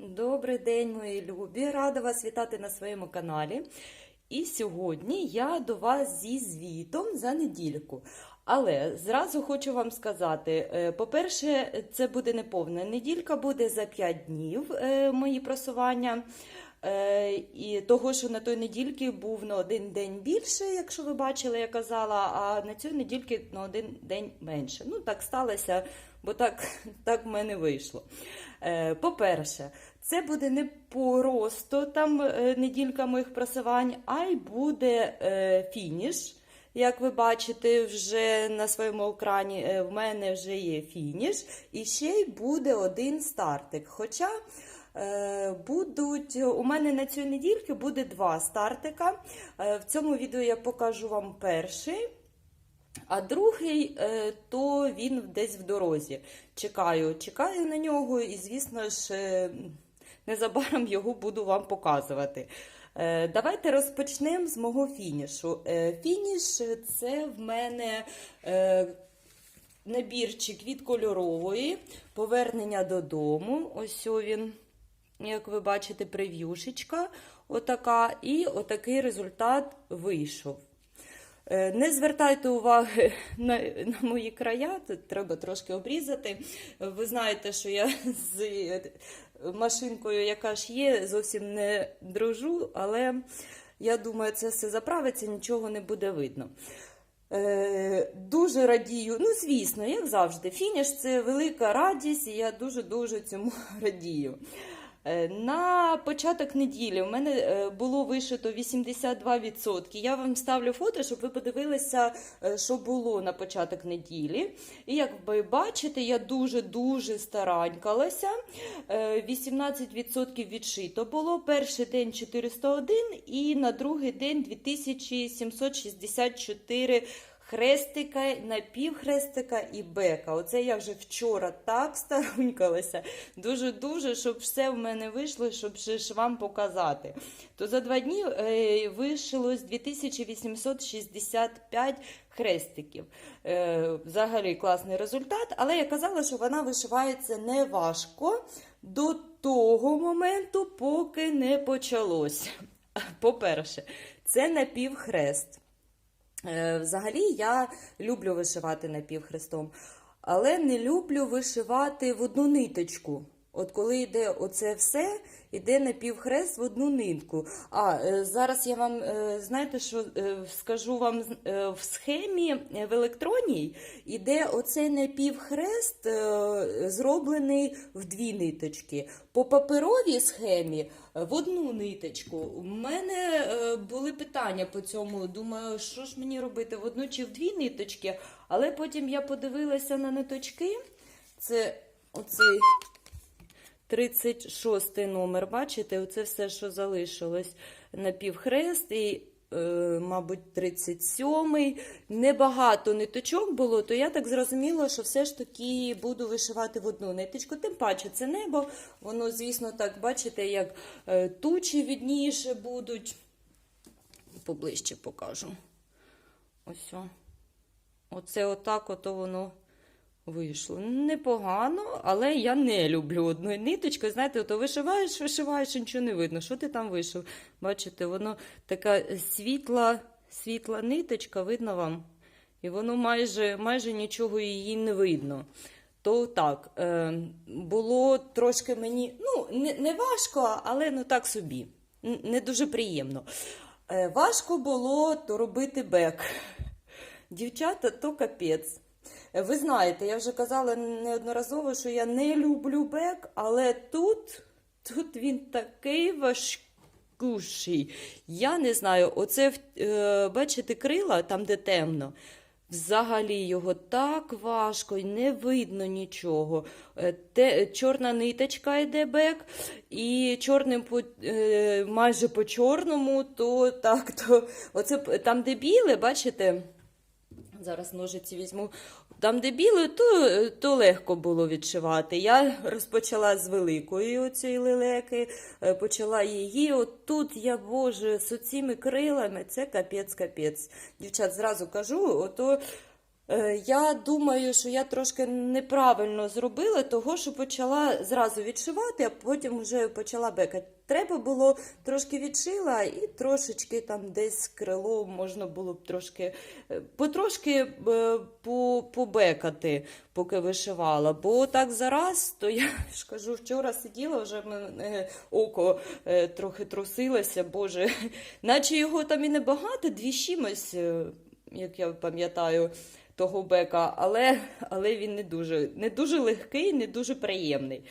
Добрий день, мої любі! Рада вас вітати на своєму каналі. І сьогодні я до вас зі звітом за недільку. Але зразу хочу вам сказати: е, по-перше, це буде не повна неділька, буде за 5 днів е, мої просування. Е, І того, що на той недільки був на один день більше, якщо ви бачили, я казала, а на цій недільки на один день менше. Ну, так сталося, бо так, так в мене вийшло. По-перше, це буде не просто там е, неділька моїх просувань, а й буде е, фініш. Як ви бачите, вже на своєму екрані е, в мене вже є фініш, і ще й буде один стартик. Хоча е, будуть у мене на цій недільці буде два стартика. Е, в цьому відео я покажу вам перший. А другий, е, то він десь в дорозі. Чекаю, чекаю на нього, і, звісно ж, е, незабаром його буду вам показувати. Е, Давайте розпочнемо з мого фінішу. Е, Фініш це в мене е, набірчик від кольорової, повернення додому. Ось він, як ви бачите, прев'юшечка. Отака, і отакий результат вийшов. Е, Не звертайте уваги на, на мої края, тут треба трошки обрізати. Ви знаєте, що я з е, машинкою, яка ж є, зовсім не дружу, але я думаю, це все заправиться, нічого не буде видно. Е, Дуже радію, ну, звісно, як завжди, фініш це велика радість, і я дуже-дуже цьому радію. Е, На початок неділі у мене е, було вишито 82%. Я вам ставлю фото, щоб ви подивилися, е, що було на початок неділі. І як ви бачите, я дуже-дуже старанькалася. Е, 18% відшито було. Перший день 401 і на другий день 2764 хрестика, напівхрестика і бека. Оце я вже вчора так старунькалася. Дуже-дуже, щоб все в мене вийшло, щоб ж вам показати. То за два дні е, 2865 хрестиків. Е, взагалі класний результат, але я казала, що вона вишивається не важко до того моменту, поки не почалось. По-перше, це напівхрест. Е, Взагалі я люблю вишивати напівхрестом, але не люблю вишивати в одну ниточку. От коли йде оце все, йде напівхрест в одну нитку. А е, зараз я вам е, знаєте, що е, скажу вам в схемі в електронній іде оцей напівхрест е, зроблений в дві ниточки. По паперовій схемі в одну ниточку. У мене були питання по цьому. Думаю, що ж мені робити в одну чи в дві ниточки, але потім я подивилася на ниточки. Це оцей 36 номер, бачите, оце все, що залишилось на півхрест, і, е, мабуть, 37-й. Небагато ниточок було, то я так зрозуміла, що все ж таки буду вишивати в одну ниточку. Тим паче, це небо, воно, звісно, так, бачите, як е, тучі відніше будуть. Поближче покажу. Ось. Оце отак ото воно вийшло. Непогано, але я не люблю одною ниточкою. Знаєте, ото вишиваєш, вишиваєш, нічого не видно. Що ти там вишив? Бачите, воно така світла, світла ниточка, видно вам? І воно майже, майже нічого її не видно. То так, е, було трошки мені, ну, не, не важко, але ну так собі. Не дуже приємно. Е, важко було то робити бек. Дівчата, то капець. Е, Ви знаєте, я вже казала неодноразово, що я не люблю бек, але тут, тут він такий важкущий. Я не знаю, оце, е, бачите, крила, там, де темно. Взагалі його так важко, і не видно нічого. Е, Те, чорна ниточка йде бек, і чорним по, майже по чорному, то так, то оце там, де біле, бачите, зараз ножиці візьму. Там, де білою, то, то легко було відшивати. Я розпочала з великої цієї лелеки, е, почала її. От тут я, боже, з оціми крилами, це капець-капець. Дівчат, зразу кажу, ото Я думаю, що я трошки неправильно зробила, того що почала зразу відшивати, а потім вже почала бекати. Треба було трошки відшила і трошечки там десь крило можна було б трошки е, потрошки е, побекати, поки вишивала. Бо так зараз, то я ж кажу, вчора сиділа, вже мене око е, трохи трусилося, боже, наче його там і небагато, дві чимось, е, як я пам'ятаю того бека, але, але він не дуже, не дуже легкий, не дуже приємний.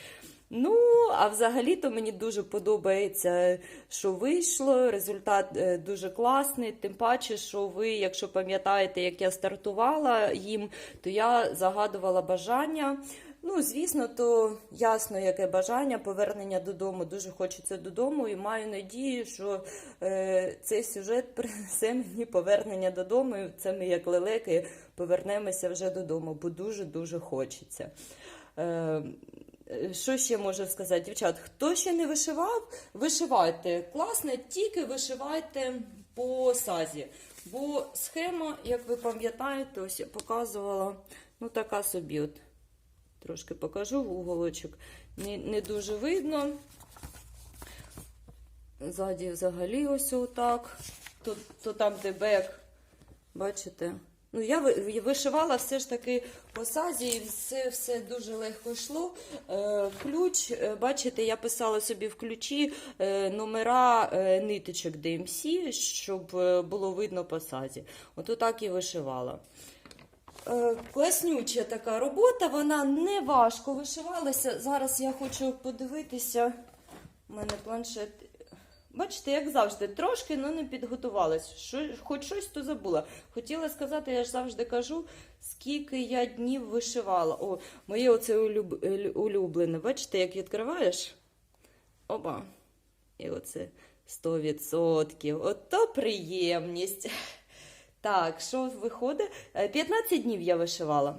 Ну, а взагалі-то мені дуже подобається, що вийшло. Результат е, дуже класний. Тим паче, що ви, якщо пам'ятаєте, як я стартувала їм, то я загадувала бажання. Ну, звісно, то ясно, яке бажання, повернення додому. Дуже хочеться додому і маю надію, що е, цей сюжет принесе мені повернення додому. І це ми, як лелеки, повернемося вже додому, бо дуже-дуже хочеться. Е, що ще можу сказати, дівчат? Хто ще не вишивав, вишивайте. Класно, тільки вишивайте по сазі. Бо схема, як ви пам'ятаєте, ось я показувала, ну така собі. от. Трошки покажу в уголочок. Не, не дуже видно. Ззаді взагалі ось отак. То, то там, де бек, бачите? Ну, я вишивала все ж таки по сазі, і все, все дуже легко йшло. Е, ключ, е, бачите, я писала собі в ключі е, номера е, ниточок DMC, щоб е, було видно по сазі. От так і вишивала. Е, Класнюча така робота, вона не важко вишивалася. Зараз я хочу подивитися. У мене планшет. Бачите, як завжди, трошки ну, не підготувалась. Що, хоч щось то забула. Хотіла сказати, я ж завжди кажу, скільки я днів вишивала. О, моє оце улюб... е, улюблене. Бачите, як відкриваєш? Опа. І оце 100%. Ото приємність. Так, що виходить? Е, 15 днів я вишивала.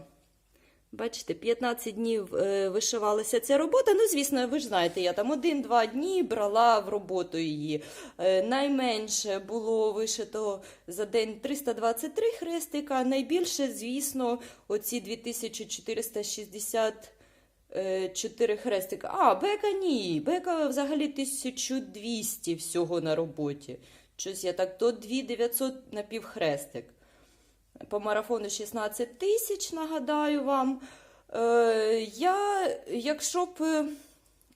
Бачите, 15 днів е, вишивалася ця робота. Ну, звісно, ви ж знаєте, я там один-два дні брала в роботу її. Е, найменше було вишито за день 323 хрестика, найбільше, звісно, оці 2464 хрестика. А, бека ні. Бека взагалі 1200 всього на роботі. Щось я так, то 2900 на півхрестик. По марафону 16 тисяч, нагадаю вам. Е, я, якщо б,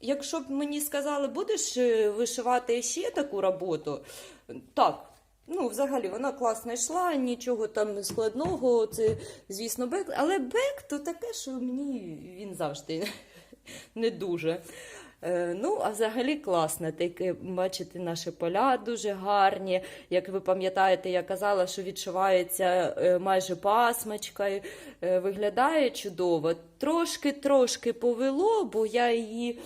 якщо б мені сказали, будеш е, вишивати ще таку роботу, так. Ну, взагалі, вона класно йшла, нічого там складного, це, звісно, бек. Але бек то таке, що мені він завжди не дуже. Е, Ну, а взагалі класно. Таке, бачите, наші поля дуже гарні. Як ви пам'ятаєте, я казала, що відшивається е, майже пасмачкою. Е, Виглядає чудово. Трошки-трошки повело, бо я її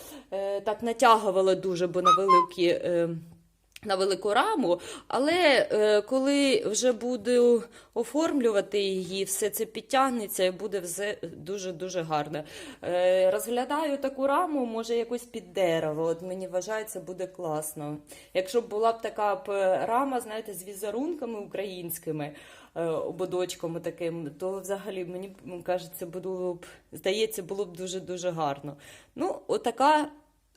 так натягувала дуже, бо на великі. Е, на велику раму, але е, коли вже буду оформлювати її, все це підтягнеться і буде все дуже-дуже гарно. Е, розглядаю таку раму, може якось під дерево. От мені вважається, буде класно. Якщо б була б така рама, знаєте, з візерунками українськими. е, Ободочком таким, то взагалі мені кажеться, було б здається, було б дуже дуже гарно. Ну, отака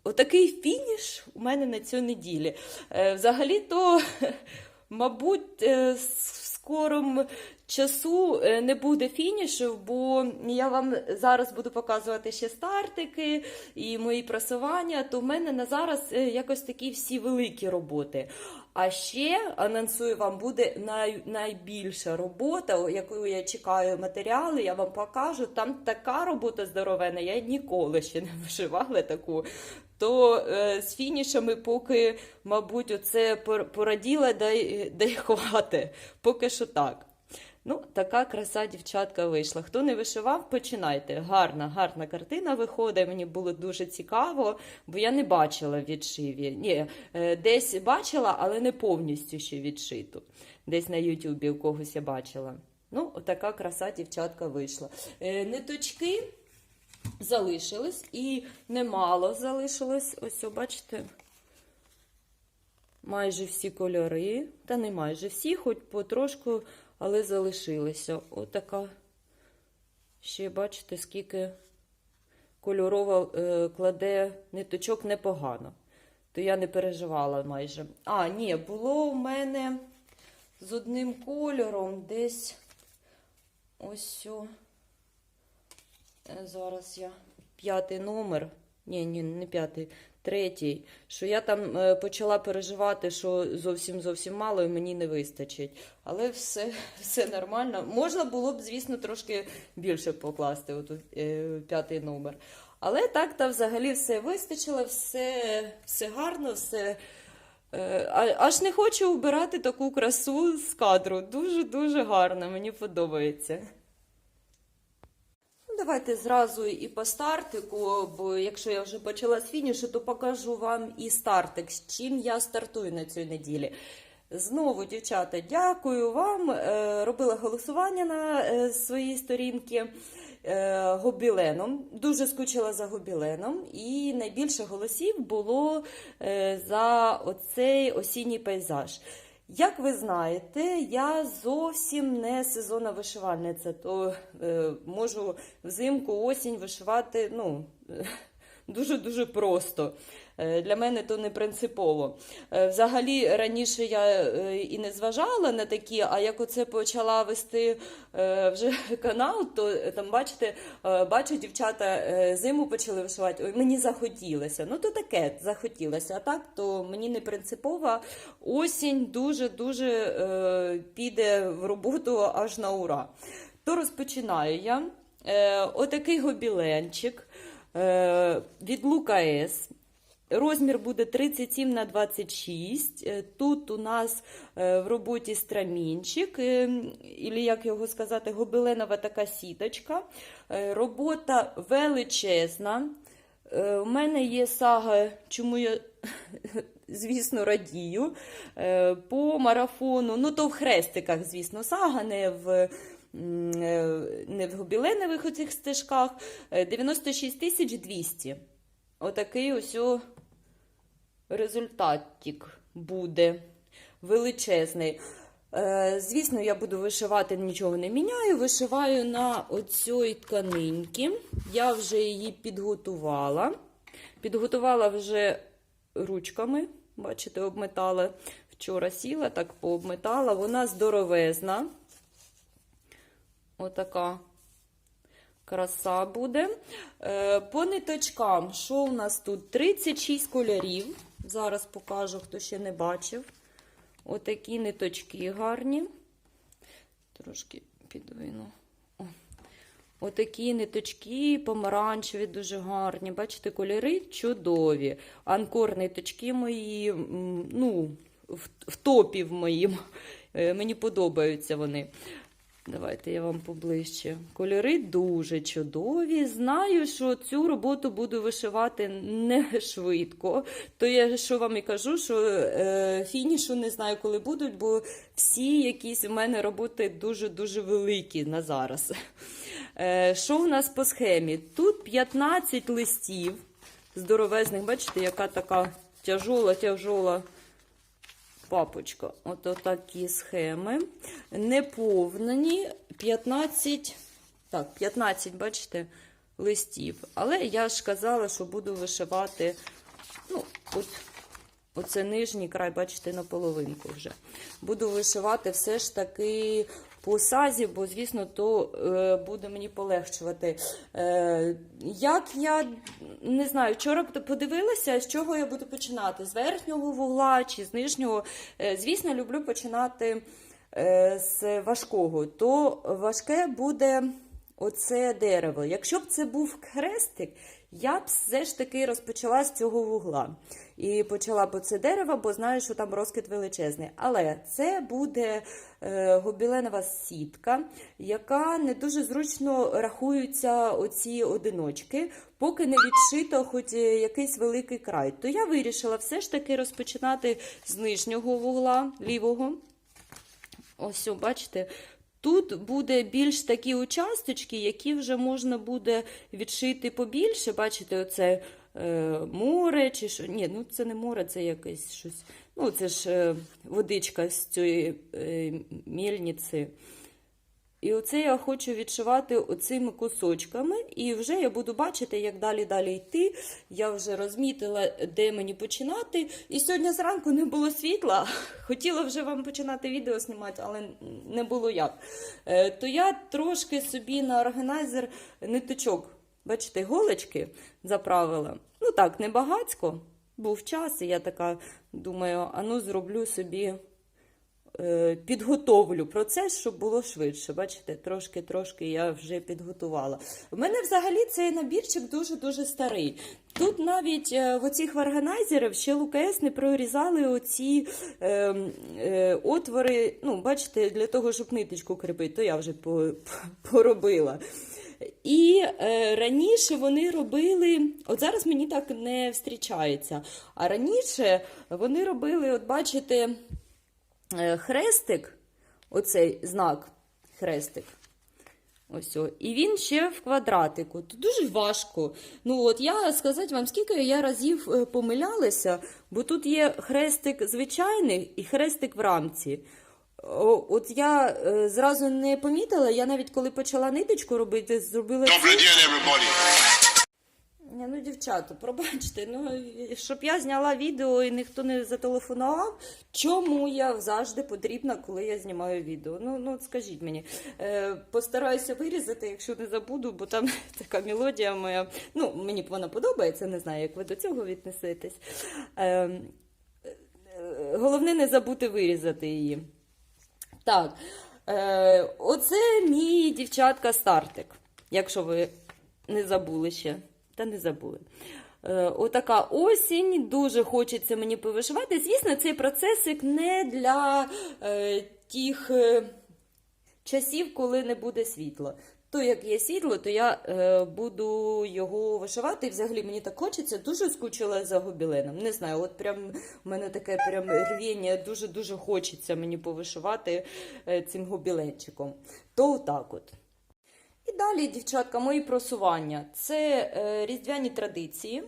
Отакий фініш у мене на цю неділі. Е, Взагалі-то, мабуть, е, с- в скорому часу е, не буде фінішів, бо я вам зараз буду показувати ще стартики і мої просування, то в мене на зараз якось такі всі великі роботи. А ще анонсую вам буде най, найбільша робота, яку я чекаю матеріали, я вам покажу. Там така робота здоровена, я ніколи ще не вишивала таку. То е, з фінішами поки, мабуть, оце пораділа, дай, дай хвати. Поки що так. Ну, така краса дівчатка вийшла. Хто не вишивав, починайте. Гарна, гарна картина виходить. Мені було дуже цікаво, бо я не бачила відшиві. Ні, е, десь бачила, але не повністю ще відшиту. Десь на Ютубі у когось я бачила. Ну, така краса дівчатка вийшла. Е, Ниточки залишились і немало залишилось. Ось, бачите. Майже всі кольори, та не майже всі, хоч потрошку, але залишилися. Отака Ще бачите, скільки кольорово е, кладе ниточок непогано. То я не переживала майже. А, ні, було в мене з одним кольором десь ось. о, е, Зараз я п'ятий номер. Ні, ні, не п'ятий, третій. Що я там е, почала переживати, що зовсім зовсім мало і мені не вистачить. Але все, все нормально. Можна було б, звісно, трошки більше покласти от, е, п'ятий номер. Але так та взагалі все вистачило, все, все гарно, все. Е, аж не хочу вбирати таку красу з кадру. Дуже-дуже гарно, мені подобається. Давайте зразу і по стартику, бо якщо я вже почала з фінішу, то покажу вам і стартик, з чим я стартую на цій неділі. Знову, дівчата, дякую вам. Е, Робила голосування на е, своїй сторінці е, гобіленом. Дуже скучила за гобіленом, і найбільше голосів було за оцей осінній пейзаж. Як ви знаєте, я зовсім не сезонна вишивальниця, то е, можу взимку, осінь вишивати ну, дуже-дуже просто. Е, Для мене то не принципово. Е, Взагалі, раніше я е, і не зважала на такі, а як оце почала вести вже канал, то там, бачите, бачу, дівчата зиму почали вишивати. Ой, мені захотілося. Ну, то таке захотілося. А так, то мені не принципово. Осінь дуже-дуже піде в роботу аж на ура. То розпочинаю я. Отакий гобіленчик від Лука С. Розмір буде 37 на 26. Е, Тут у нас е, в роботі страмінчик, е, і як його сказати, гобеленова така сіточка. Е, Робота величезна. Е, У мене є сага, чому я, звісно, радію. Е, По марафону, ну то в хрестиках, звісно, сага, не в. Е, Не в гобіленових оцих стежках. Е, 96 тисяч 200. Отакий ось результатик буде величезний. Е, Звісно, я буду вишивати, нічого не міняю. Вишиваю на оцій тканинці. Я вже її підготувала. Підготувала вже ручками. Бачите, обметала. Вчора сіла, так пообметала. Вона здоровезна. Отака краса буде. Е, По ниточкам, що у нас тут? 36 кольорів. Зараз покажу, хто ще не бачив. Отакі ниточки гарні. Трошки підвину. Отакі ниточки помаранчеві, дуже гарні. Бачите, кольори чудові. Анкор ниточки мої, ну, в, в топі в моїм. Е, Мені подобаються вони. Давайте я вам поближче. Кольори дуже чудові. Знаю, що цю роботу буду вишивати не швидко. То я що вам і кажу, що е, фінішу не знаю, коли будуть, бо всі якісь у мене роботи дуже-дуже великі на зараз. Е, що у нас по схемі? Тут 15 листів здоровезних, бачите, яка така тяжола, тяжола папочка. От такі схеми. Неповнені 15, так, 15, бачите, листів. Але я ж казала, що буду вишивати, ну, от, оце нижній край, бачите, на половинку вже. Буду вишивати все ж таки по сазі, бо, звісно, то е, буде мені полегшувати. Е, як я не знаю, вчора подивилася, з чого я буду починати: з верхнього вугла чи з нижнього. Е, звісно, люблю починати е, з важкого. То важке буде оце дерево. Якщо б це був хрестик, я б все ж таки розпочала з цього вугла. І почала б оце дерево, бо знаю, що там розкид величезний. Але це буде е, гобіленова сітка, яка не дуже зручно рахуються оці одиночки, поки не відшито хоч якийсь великий край. То я вирішила все ж таки розпочинати з нижнього вугла лівого. Ось, бачите, Тут буде більш такі участочки, які вже можна буде відшити побільше. Бачите, оце е, море чи що. Ні, ну це не море, це якесь щось. Ну, це ж е, водичка з цієї е, мільниці. І оце я хочу відшивати оцими кусочками, і вже я буду бачити, як далі далі йти. Я вже розмітила, де мені починати. І сьогодні зранку не було світла. Хотіла вже вам починати відео знімати, але не було як. Е, То я трошки собі на органайзер ниточок, бачите, голочки заправила. Ну так, не багацько. Був час, і я така думаю, а ну зроблю собі е, підготовлю процес, щоб було швидше. Бачите, трошки-трошки я вже підготувала. У мене взагалі цей набірчик дуже-дуже старий. Тут навіть е, в оцих органайзерів ще ЛКС не прорізали оці е, е, отвори, ну, бачите, для того, щоб ниточку кріпити, то я вже по, поробила. І е, раніше вони робили, от зараз мені так не зустрічається. А раніше вони робили, от бачите, е, хрестик, оцей знак хрестик. Ось о. І він ще в квадратику. Тут дуже важко. Ну от я сказати вам, скільки я разів е, помилялася, бо тут є хрестик звичайний і хрестик в рамці. От я е, зразу не помітила, я навіть коли почала ниточку робити, зробила. Добрый день, everybody. Ні, ну, дівчата, пробачте, ну, щоб я зняла відео і ніхто не зателефонував, чому я завжди потрібна, коли я знімаю відео? Ну, ну скажіть мені. Е, постараюся вирізати, якщо не забуду, бо там така мелодія моя. Ну, мені вона подобається, не знаю, як ви до цього віднесетесь. Е, е, головне не забути вирізати її. Так, е, оце мій дівчатка стартик, якщо ви не забули ще. Та не забули. Е, отака осінь, дуже хочеться мені повишивати. Звісно, цей процесик не для е, тих е, часів, коли не буде світла. То як є сідло, то я е, буду його вишивати. І взагалі мені так хочеться, дуже скучила за гобіленом. Не знаю, от прям у мене таке прям рвіння, дуже-дуже хочеться мені повишивати е, цим гобіленчиком. То отак от. І далі, дівчатка, мої просування. Це е, різдвяні традиції.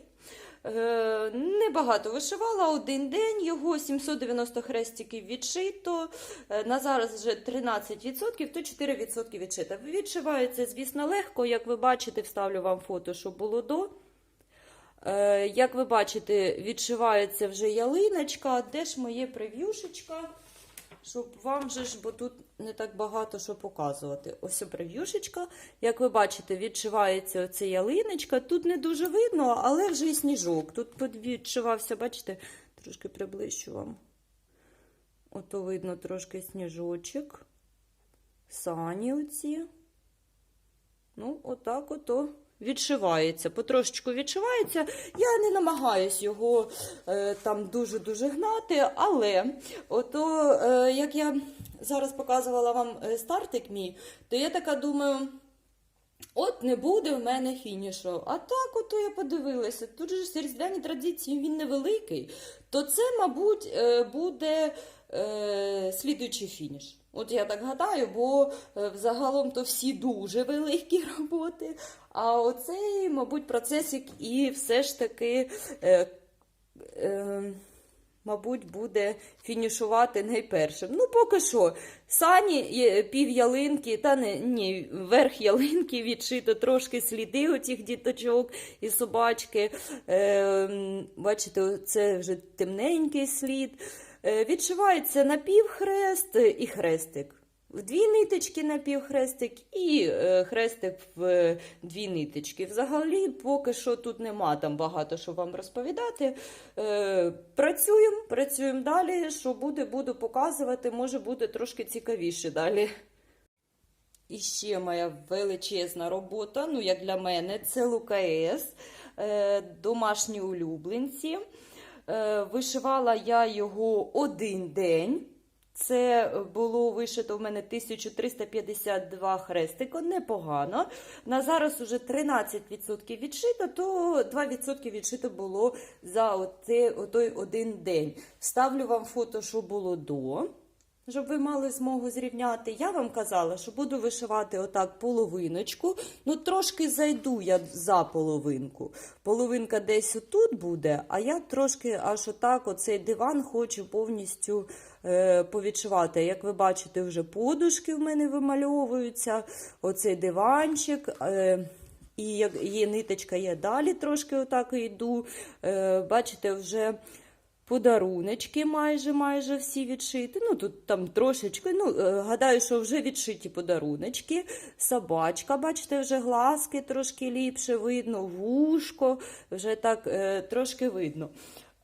Е, небагато вишивала один день, його 790 хрестиків відшито. Е, на зараз вже 13%, то 4% відшито. Відшивається, звісно, легко. Як ви бачите, вставлю вам фото, що було до. Е, як ви бачите, відшивається вже ялиночка. Де ж моє прев'юшечка? Щоб вам же ж, бо тут не так багато що показувати. Ось прев'юшечка. Як ви бачите, відшивається оця ялиночка. Тут не дуже видно, але вже і сніжок. Тут відшивався, бачите, трошки приближу вам. Ото видно трошки сніжочок. Сані оці. Ну, отак ото відшивається. Потрошечку відшивається. Я не намагаюсь його е, там дуже-дуже гнати, але ото, е, як я зараз показувала вам е, стартик мій, то я така думаю. От не буде в мене фінішу. А так, ото я подивилася. Тут же ж традиції він невеликий. То це, мабуть, е, буде е, слідуючий фініш. От я так гадаю, бо е, взагалом то всі дуже великі роботи. А оцей, мабуть, процесик і все ж таки. Е, е, Мабуть, буде фінішувати найпершим. Ну, поки що, сані пів ялинки, та не ні, верх ялинки відшито трошки сліди оцих діточок і собачки. Е, бачите, це вже темненький слід. Е, відшивається напівхрест і хрестик. В дві ниточки напівхрестик і е, хрестик в е, дві ниточки. Взагалі, поки що тут нема там багато що вам розповідати. Працюємо, працюємо далі. Що буде, буду показувати, може буде трошки цікавіше далі. І ще моя величезна робота, ну як для мене, це ЛКС, е, домашні улюбленці. Е, Вишивала я його один день. Це було вишито в мене 1352 хрестика, непогано. На зараз уже 13% відшито, то 2% відшито було за оце, той один день. Ставлю вам фото, що було до. Щоб ви мали змогу зрівняти. Я вам казала, що буду вишивати отак половиночку. Ну, трошки зайду я за половинку. Половинка десь отут буде, а я трошки аж отак оцей диван хочу повністю е, повідшивати. Як ви бачите, вже подушки в мене вимальовуються, оцей диванчик. Е, і є ниточка, я далі трошки отак йду. Е, бачите, вже подаруночки майже майже всі відшиті. Ну тут там трошечки. Ну, е, гадаю, що вже відшиті подаруночки. Собачка, бачите, вже глазки трошки ліпше видно, вушко, вже так е, трошки видно.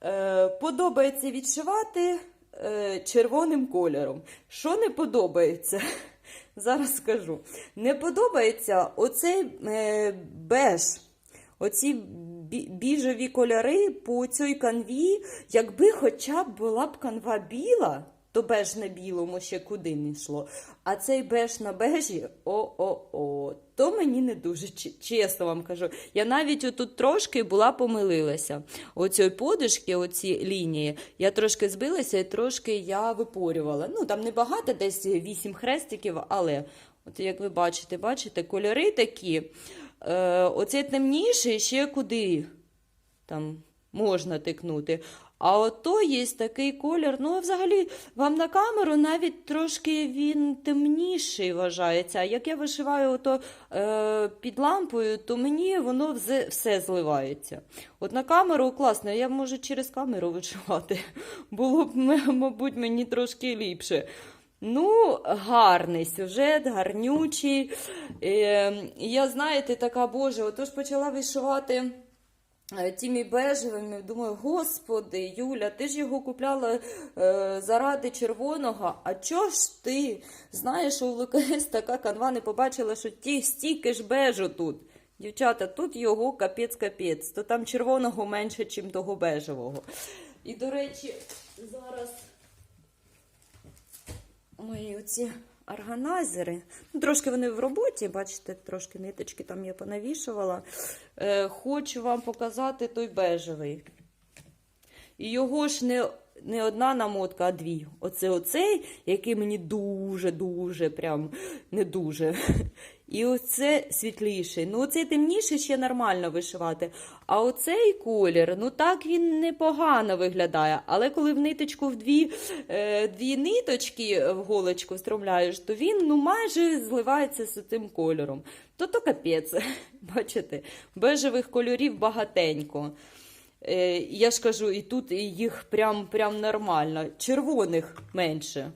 Е, подобається відшивати е, червоним кольором. Що не подобається? Зараз скажу. Не подобається оцей е, беж. Оці біжеві кольори по цій канві, якби хоча б була б канва біла, то беж на білому ще куди не йшло. А цей беж на бежі, о-о-о, то мені не дуже чесно вам кажу. Я навіть отут трошки була помилилася. Оцієї подушки, оці лінії, я трошки збилася і трошки я випорювала. Ну там небагато, десь вісім хрестиків, але от як ви бачите, бачите, кольори такі. Е, оцей темніший ще куди там можна тикнути. А ото є такий колір. Ну, взагалі, вам на камеру навіть трошки він темніший вважається. Як я вишиваю ото, е, під лампою, то мені воно все зливається. От на камеру класно, я можу через камеру вишивати. Було б, мабуть, мені трошки ліпше. Ну, гарний сюжет, гарнючий. Е, я, знаєте, така боже, отож почала вишивати е, тими бежевими. Думаю, господи, Юля, ти ж його купляла е, заради червоного. А чого ж ти? Знаєш, у ЛКС така канва не побачила, що ті стільки ж бежу тут. Дівчата, тут його капець-капець. То там червоного менше, ніж того бежевого. І, до речі, зараз мої оці органайзери. Ну, трошки вони в роботі, бачите, трошки ниточки там я понавішувала. Е, хочу вам показати той бежевий. І його ж не, не одна намотка, а дві. Оце оцей, який мені дуже-дуже, прям не дуже. І оце світліший. Ну, оцей темніший ще нормально вишивати. А оцей колір, ну так він непогано виглядає. Але коли в ниточку в дві, е, дві ниточки в голочку встромляєш, то він ну, майже зливається з цим кольором. То то капець. Бачите, бежевих кольорів багатенько. Е, я ж кажу, і тут їх прям, прям нормально. Червоних менше.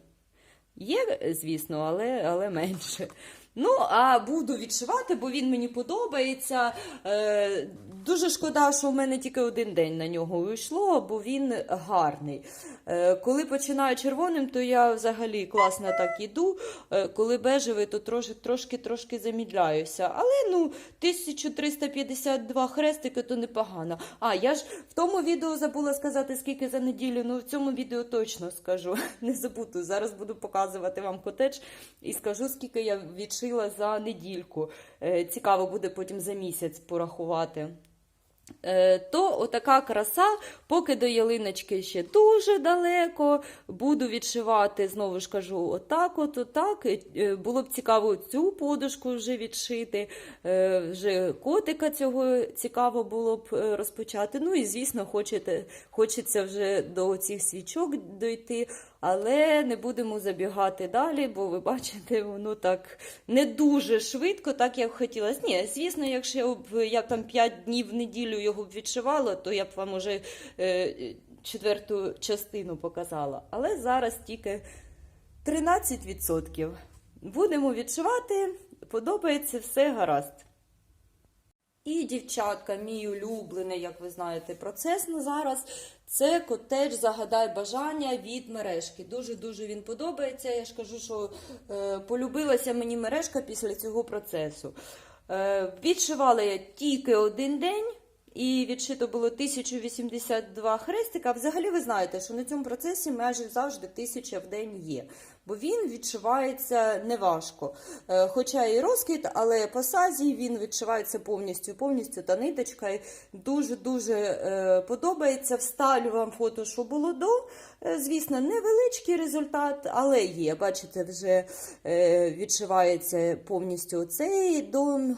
Є, звісно, але, але менше. Ну, а буду відшивати, бо він мені подобається. Е, дуже шкода, що в мене тільки один день на нього йшло, бо він гарний. Е, коли починаю червоним, то я взагалі класно так іду. Е, коли бежевий, то трошки, трошки, трошки замідляюся. Але ну, 1352 хрестики то непогано. А, я ж в тому відео забула сказати, скільки за неділю. Ну, в цьому відео точно скажу. Не забуду. Зараз буду показувати вам котедж і скажу, скільки я відшила за недільку. Е, Цікаво буде потім за місяць порахувати. Е, То отака краса, поки до ялиночки ще дуже далеко. Буду відшивати, знову ж кажу, отак, от, отак. Е, Було б цікаво цю подушку вже відшити. е, Вже котика цього цікаво було б розпочати. Ну і, звісно, хочете, хочеться вже до цих свічок дойти. Але не будемо забігати далі, бо ви бачите, воно так не дуже швидко, так як хотілося. Ні, звісно, якщо б я там 5 днів в неділю його б відшивала, то я б вам уже е, четверту частину показала. Але зараз тільки 13%. Будемо відшивати, подобається все гаразд. І, дівчатка, мій улюблений, як ви знаєте, процес на зараз. Це котедж Загадай бажання від мережки. Дуже-дуже він подобається. Я ж кажу, що е, полюбилася мені мережка після цього процесу. Е, відшивала я тільки один день. І відшито було 1082 хрестика. Взагалі ви знаєте, що на цьому процесі майже завжди тисяча в день є, бо він відшивається неважко. Е, Хоча і розкид, але по сазі він відшивається повністю, повністю та ниточка. Дуже-дуже е, подобається. Вставлю вам фото, що було до. Е, Звісно, невеличкий результат, але є. Бачите, вже відшивається повністю цей дом.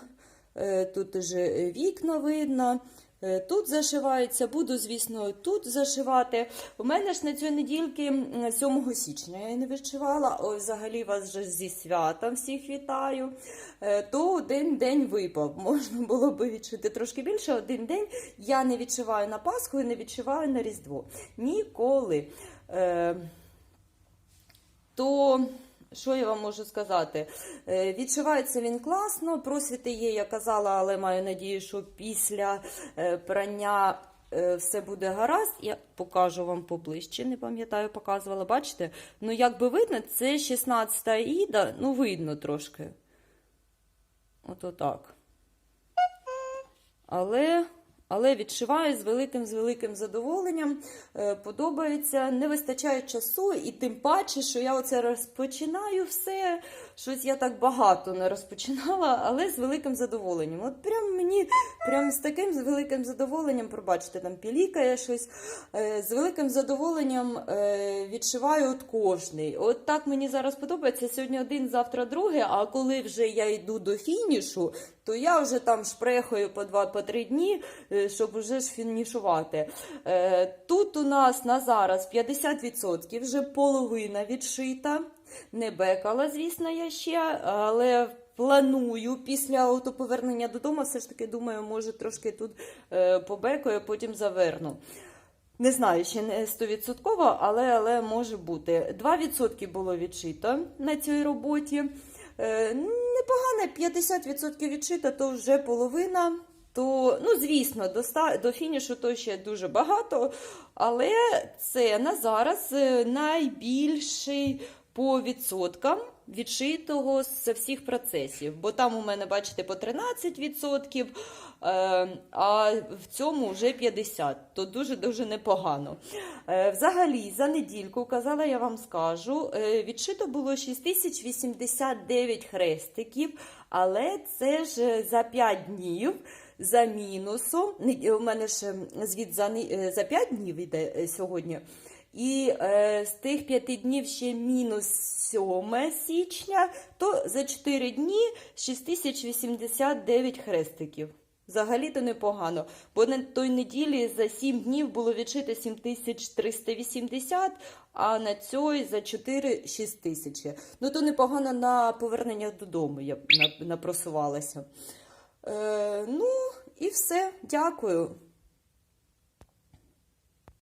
Тут вже вікна видно. Е, Тут зашивається, буду, звісно, тут зашивати. У мене ж на цій недільки 7 січня я не відшивала. Ой, взагалі вас вже зі святом всіх вітаю. Е, То один день випав. Можна було би відшити трошки більше. Один день я не відшиваю на Пасху і не відшиваю на Різдво. Ніколи. Е, То що я вам можу сказати? Е, Відшивається він класно, просвіти є, я казала, але маю надію, що після е, прання е, все буде гаразд. Я покажу вам поближче, не пам'ятаю, показувала. Бачите? Ну, як би видно, це 16-та іда, ну, видно трошки. Ото так. Але, але відшиваю з великим з великим задоволенням. Е, подобається, не вистачає часу, і тим паче, що я оце розпочинаю все. Щось я так багато не розпочинала, але з великим задоволенням. От прям мені прям з таким з великим задоволенням, пробачте, там пілікає щось. е, З великим задоволенням е, відшиваю от кожний. От так мені зараз подобається. Сьогодні один, завтра другий. А коли вже я йду до фінішу, то я вже там шпрехаю по два по три дні, е, щоб вже ж фінішувати. Тут у нас на зараз 50%, вже половина відшита. Не бекала, звісно, я ще, але планую після автоповернення додому, все ж таки думаю, може трошки тут е, побекаю, потім заверну. Не знаю, ще не 100%, але, але може бути. 2% було відшито на цій роботі. Е, непогано, 50% відшито, то вже половина. То, ну, звісно, до, до фінішу то ще дуже багато, але це на зараз е, найбільший по відсоткам відшитого з всіх процесів. Бо там у мене, бачите, по 13%, е, а в цьому вже 50%. То дуже-дуже непогано. Е, Взагалі, за недільку, казала я вам скажу, е, відшито було 6089 хрестиків, але це ж за 5 днів. За мінусом, у мене ж звіт за, е, за 5 днів йде сьогодні. І е, з тих 5 днів ще мінус 7 січня, то за 4 дні 6089 хрестиків. Взагалі-то непогано, бо на той неділі за 7 днів було відшито 7380, а на цій за 4 6000. Ну то непогано на повернення додому я напросувалася. Е, ну і все, дякую.